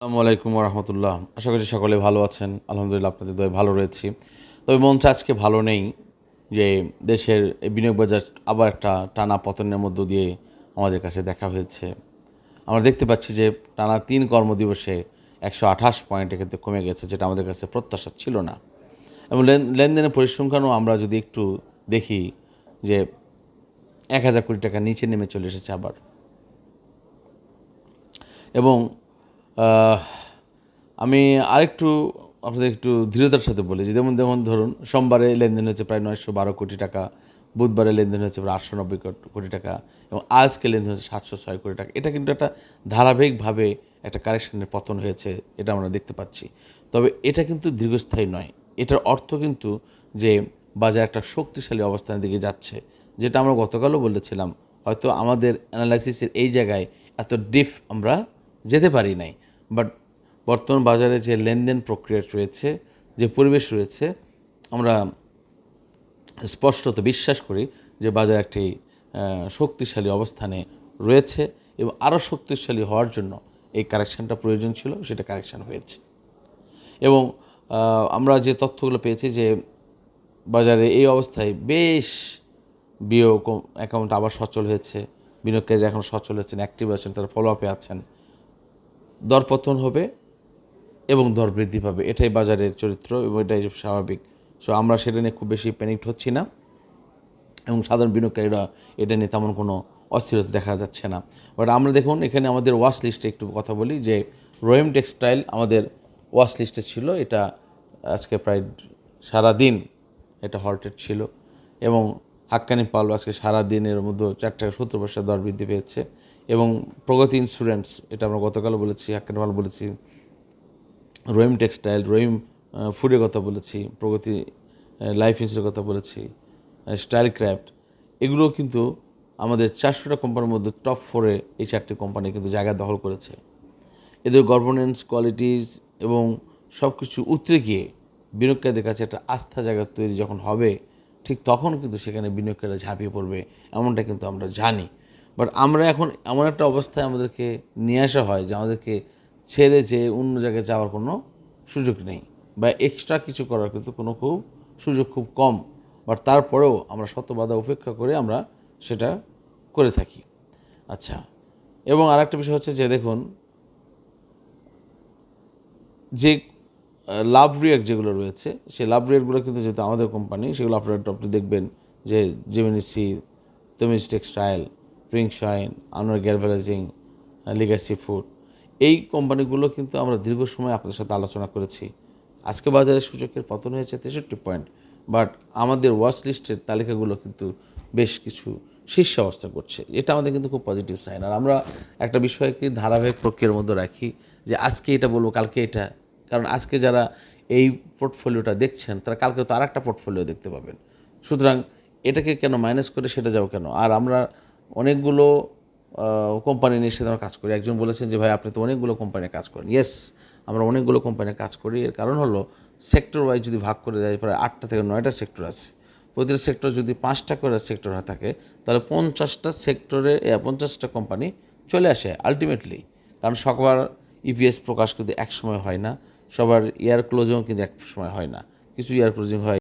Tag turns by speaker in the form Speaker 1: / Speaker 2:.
Speaker 1: আসসালামু আলাইকুম রহমতুল্লাহ আশা করছি সকলে ভালো আছেন। আলহামদুলিল্লাহ আপনাদের দয়ে ভালো রয়েছি। তবে মঞ্চ আজকে ভালো নেই যে দেশের বিনিয়োগ বাজার আবার একটা টানা পতনের মধ্য দিয়ে আমাদের কাছে দেখা হয়েছে। আমরা দেখতে পাচ্ছি যে টানা তিন কর্মদিবসে একশো আঠাশ পয়েন্ট এক্ষেত্রে কমে গেছে, যেটা আমাদের কাছে প্রত্যাশা ছিল না। এবং লেন- লেনদেনের পরিসংখ্যানও আমরা যদি একটু দেখি যে এক হাজার কোটি টাকা নিচে নেমে চলে এসেছে আবার। এবং আমি আরেকটু আপনাদের একটু দৃঢ়তার সাথে বলি যে যেমন যেমন ধরুন, সোমবারে লেনদেন হয়েছে প্রায় নয়শো বারো কোটি টাকা, বুধবারে লেনদেন হয়েছে প্রায় আটশো নব্বই কোট- টাকা, এবং আজকে লেনদেন হচ্ছে সাতশো ছয় কোটি টাকা। এটা কিন্তু একটা ধারাবাহিকভাবে একটা কারেকশনের পতন হয়েছে, এটা আমরা দেখতে পাচ্ছি। তবে এটা কিন্তু দীর্ঘস্থায়ী নয়। এটার অর্থ কিন্তু যে বাজার একটা শক্তিশালী অবস্থানের দিকে যাচ্ছে, যেটা আমরা গতকালও বলেছিলাম। হয়তো আমাদের অ্যানালাইসিসের এই জায়গায় এত ডিপ আমরা যেতে পারি নাই। বাট বর্তমান বাজারে যে লেনদেন প্রক্রিয়া রয়েছে, যে পরিবেশ রয়েছে, আমরা স্পষ্টত বিশ্বাস করি যে বাজার একটি শক্তিশালী অবস্থানে রয়েছে এবং আরও শক্তিশালী হওয়ার জন্য এই কারেকশানটা প্রয়োজন ছিল, সেটা কারেকশান হয়েছে। এবং আমরা যে তথ্যগুলো পেয়েছি যে বাজারে এই অবস্থায় বেশ বিও অ্যাকাউন্ট আবার সচল হয়েছে বিনিয়োগকারী এখন সচল হচ্ছেন অ্যাক্টিভ আছেন, তারা ফলো আপে আছেন। দরপতন হবে এবং দর বৃদ্ধি পাবে। এটাই বাজারের চরিত্র এবং এটাই স্বাভাবিক। সো আমরা সেটা নিয়ে খুব বেশি প্যানিকড হচ্ছি না এবং সাধারণ বিনিয়োগকারীরা এটা নিয়ে তেমন কোনো অস্থিরতা দেখা যাচ্ছে না। বাট আমরা দেখুন, এখানে আমাদের ওয়াশ লিস্টে একটু কথা বলি যে রোয়েম টেক্সটাইল আমাদের ওয়াশ লিস্টে ছিল। এটা আজকে প্রায় সারা দিন এটা হল্টেড ছিল এবং হাক্কানি পাল আজকে সারা দিনের মধ্যে চার টাকা সত্তর পয়সা দর বৃদ্ধি পেয়েছে। এবং প্রগতি ইন্স্যুরেন্স এটা আমরা গতকালও বলেছি হাক্কানি বলেছি রহিম টেক্সটাইল আহ, ফুডের কথা বলেছি প্রগতি লাইফ ইন্স্যুরের কথা বলেছি স্টাইল ক্র্যাফট এগুলো কিন্তু আমাদের চারশোটা কোম্পানির মধ্যে টপ ফোরে এই চারটি কোম্পানি কিন্তু জায়গা দখল করেছে। এদের গভর্নেন্স কোয়ালিটিস এবং সব কিছু উতরে গিয়ে বিনিয়োগকারীদের কাছে একটা আস্থা জায়গা তৈরি যখন হবে ঠিক তখন কিন্তু সেখানে বিনিয়োগকারীরা ঝাঁপিয়ে পড়বে এমনটা কিন্তু আমরা জানি। বাট আমরা এখন এমন একটা অবস্থায় আমাদেরকে নিয়ে আসা হয় যে আমাদেরকে ছেড়ে যে অন্য জায়গায় যাওয়ার কোনো সুযোগ নেই বা এক্সট্রা কিছু করার কিন্তু কোনো খুব সুযোগ খুব কম। বাট তারপরেও আমরা শত বাধা উপেক্ষা করে আমরা সেটা করে থাকি। আচ্ছা এবং আরেকটা বিষয় হচ্ছে যে দেখুন, যে লাভ রিয়াক্ট যেগুলো রয়েছে, সেই লাভ রিয়াক্টগুলো কিন্তু যেহেতু আমাদের কোম্পানি সেগুলো আপনারা একটু আপনি দেখবেন যে জেমিনিসি তমিজ টেক্সটাইল প্রিঙ্ক শাইন আনোয়ার গ্যারভেলাইজিং লিগাসি ফুড এই কোম্পানিগুলো কিন্তু আমরা দীর্ঘ সময় আপনাদের সাথে আলোচনা করেছি। আজকে বাজারে সূচকের পতন হয়েছে তেষট্টি পয়েন্ট বাট আমাদের ওয়াচ লিস্টের তালিকাগুলো কিন্তু বেশ কিছু শীর্ষ অবস্থা করছে। এটা আমাদের কিন্তু খুব পজিটিভ সাইন আর আমরা একটা বিষয়কে ধারাবাহিক প্রক্রিয়ার মধ্যে রাখি যে আজকে এটা বলব, কালকে এটা। কারণ আজকে যারা এই পোর্টফোলিওটা দেখছেন, তারা কালকে তো আর একটা পোর্টফোলিও দেখতে পাবেন। সুতরাং এটাকে কেন মাইনাস করে সেটা যাও কেন? আর আমরা অনেকগুলো কোম্পানি নিয়ে সেটা আমরা কাজ করি। একজন বলেছেন যে, ভাই, আপনি তো অনেকগুলো কোম্পানির কাজ করেন। ইয়েস আমরা অনেকগুলো কোম্পানি কাজ করি। এর কারণ হলো সেক্টর ওয়াইজ যদি ভাগ করে দেয়, প্রায় আটটা থেকে নয়টা সেক্টর আছে। প্রতিটা সেক্টর যদি পাঁচটা করে সেক্টর হয়ে থাকে, তাহলে পঞ্চাশটা সেক্টরে পঞ্চাশটা কোম্পানি চলে আসে আলটিমেটলি কারণ সবার ইপিএস প্রকাশ কিন্তু এক সময় হয় না, সবার ইয়ার ক্লোজিংও কিন্তু এক সময় হয় না। কিছু ইয়ার ক্লোজিং হয়